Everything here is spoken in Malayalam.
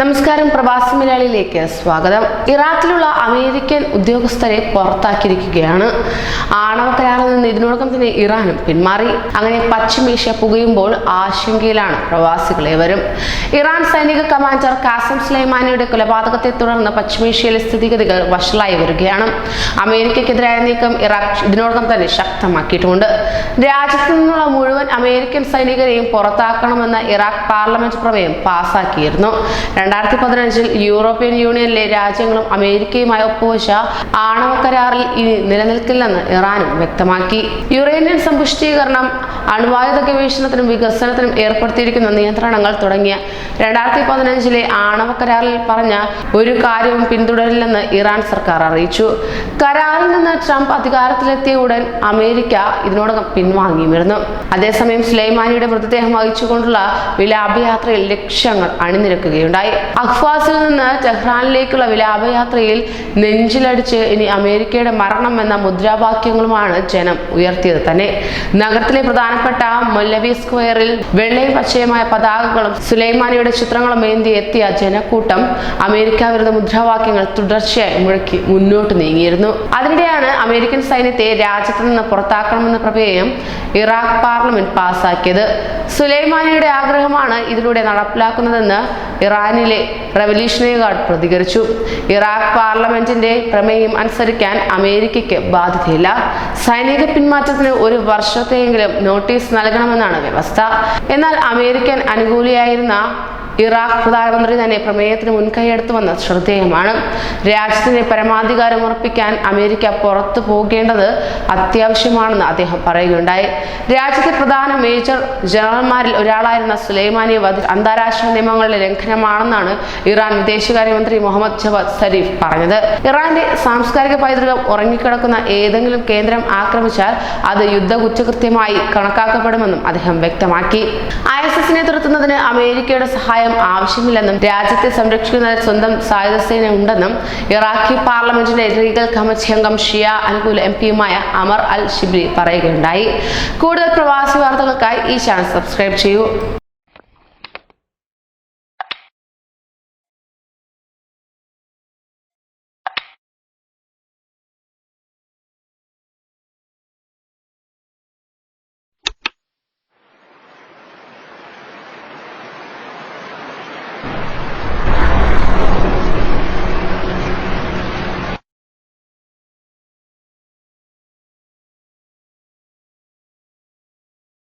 നമസ്കാരം പ്രവാസി മലയാളിയിലേക്ക് സ്വാഗതം. ഇറാഖിലുള്ള അമേരിക്കൻ ഉദ്യോഗസ്ഥരെ പുറത്താക്കിയിരിക്കുകയാണ്. ആണവ കരാറിൽ നിന്ന് ഇതിനോടകം തന്നെ ഇറാനും പിന്മാറി. അങ്ങനെ പശ്ചിമേഷ്യ പുകയുമ്പോൾ ആശങ്കയിലാണ് പ്രവാസികളേവരും ഇറാൻ സൈനിക കമാൻഡർ കാസം സുലൈമാനിയുടെ കൊലപാതകത്തെ തുടർന്ന് പശ്ചിമേഷ്യയിലെ സ്ഥിതിഗതികൾ വഷളായി വരികയാണ്. അമേരിക്കക്കെതിരായ നീക്കം ഇറാഖ് ഇതിനോടകം തന്നെ ശക്തമാക്കിയിട്ടുമുണ്ട്. രാജ്യത്തു നിന്നുള്ള മുഴുവൻ അമേരിക്കൻ സൈനികരെയും പുറത്താക്കണമെന്ന ഇറാഖ് പാർലമെന്റ് പ്രമേയം പാസാക്കിയിരുന്നു. രണ്ടായിരത്തി പതിനഞ്ചിൽ യൂറോപ്യൻ യൂണിയനിലെ രാജ്യങ്ങളും അമേരിക്കയുമായി ഒപ്പുവെച്ച ആണവ കരാറിൽ ഇനി നിലനിൽക്കില്ലെന്ന് ഇറാനും വ്യക്തമാക്കി. യുറേനിയൻ സമ്പുഷ്ടീകരണം അണുവായുധ ഗവേഷണത്തിനും വികസനത്തിനും ഏർപ്പെടുത്തിയിരിക്കുന്ന നിയന്ത്രണങ്ങൾ തുടങ്ങിയ രണ്ടായിരത്തി പതിനഞ്ചിലെ ആണവ കരാറിൽ പറഞ്ഞ ഒരു കാര്യവും പിന്തുടരില്ലെന്ന് ഇറാൻ സർക്കാർ അറിയിച്ചു. കരാറിൽ നിന്ന് ട്രംപ് അധികാരത്തിലെത്തിയ ഉടൻ അമേരിക്ക ഇതിനോടകം പിൻവാങ്ങിയിരുന്നു അതേസമയം സുലൈമാനിയുടെ മൃതദേഹം വഹിച്ചുകൊണ്ടുള്ള വിലാപയാത്രയിൽ ലക്ഷ്യങ്ങൾ അണിനിരക്കുകയുണ്ടായി. അഖ്വാസിൽ നിന്ന് ടെഹ്റാനിലേക്കുള്ള വിലാപയാത്രയിൽ നെഞ്ചിലടിച്ച് ഇനി അമേരിക്കയുടെ മരണം എന്ന മുദ്രാവാക്യങ്ങളുമാണ് ജനം ഉയർത്തിയത് തന്നെ. നഗരത്തിലെ പ്രധാനപ്പെട്ട മൊല്ലവി സ്ക്വയറിൽ വെള്ളയും പച്ചയുമായ പതാകകളും സുലൈമാനിയുടെ ചിത്രങ്ങളും ഏന്തി എത്തിയ ജനക്കൂട്ടം അമേരിക്ക വിരുദ്ധ മുദ്രാവാക്യങ്ങൾ തുടർച്ചയായി മുഴക്കി മുന്നോട്ട് നീങ്ങിയിരുന്നു. അതിനിടെയാണ് അമേരിക്കൻ സൈന്യത്തെ രാജ്യത്ത് നിന്ന് പുറത്താക്കണമെന്ന പ്രമേയം ഇറാഖ് പാർലമെന്റ് പാസാക്കിയത്. സുലൈമാനിയുടെ ആഗ്രഹമാണ് ഇതിലൂടെ നടപ്പിലാക്കുന്നതെന്ന് ഇറാനിലെ റവല്യൂഷണറി ഗാർഡ് പ്രതികരിച്ചു. ഇറാഖ് പാർലമെന്റിന്റെ പ്രമേയം അനുസരിക്കാൻ അമേരിക്കയ്ക്ക് ബാധ്യതയില്ല. സൈനിക പിന്മാറ്റത്തിന് ഒരു വർഷത്തെയെങ്കിലും നോട്ടീസ് നൽകണമെന്നാണ് വ്യവസ്ഥ. എന്നാൽ അമേരിക്കൻ അനുകൂലിയായിരുന്ന ഇറാഖ് പ്രധാനമന്ത്രി തന്നെ പ്രമേയത്തിന് മുൻകൈയെടുത്തുവന്ന് ശ്രദ്ധേയമാണ്. രാജ്യത്തിന് പരമാധികാരം ഉറപ്പിക്കാൻ അമേരിക്ക പുറത്തു പോകേണ്ടത് അത്യാവശ്യമാണെന്ന് അദ്ദേഹം പറയുകയുണ്ടായി. രാജ്യത്തെ പ്രധാന മേജർ ജനറൽമാരിൽ ഒരാളായിരുന്ന സുലൈമാനി വധ അന്താരാഷ്ട്ര നിയമങ്ങളുടെ ലംഘനമാണെന്നാണ് ഇറാൻ വിദേശകാര്യമന്ത്രി മുഹമ്മദ് ജവാദ് സരീഫ് പറഞ്ഞത്. ഇറാന്റെ സാംസ്കാരിക പൈതൃകം ഉറങ്ങിക്കിടക്കുന്ന ഏതെങ്കിലും കേന്ദ്രം ആക്രമിച്ചാൽ അത് യുദ്ധ കുറ്റകൃത്യമായി കണക്കാക്കപ്പെടുമെന്നും അദ്ദേഹം വ്യക്തമാക്കി. ഐ എസ് എസിനെ തുരത്തുന്നതിന് അമേരിക്കയുടെ സഹായം ആവശ്യമില്ലെന്നും രാജ്യത്തെ സംരക്ഷിക്കുന്ന സ്വന്തം സായുധ സേന ഉണ്ടെന്നും ഇറാഖി പാർലമെന്റിന്റെ ലീഗൽ കമ്മിറ്റി അംഗം ഷിയ അനുകൂല എം പിയുമായ അമർ അൽ ഷിബ്രി പറയുകയുണ്ടായി. കൂടുതൽ പ്രവാസി വാർത്തകൾക്കായി ഈ ചാനൽ സബ്സ്ക്രൈബ് ചെയ്യൂ.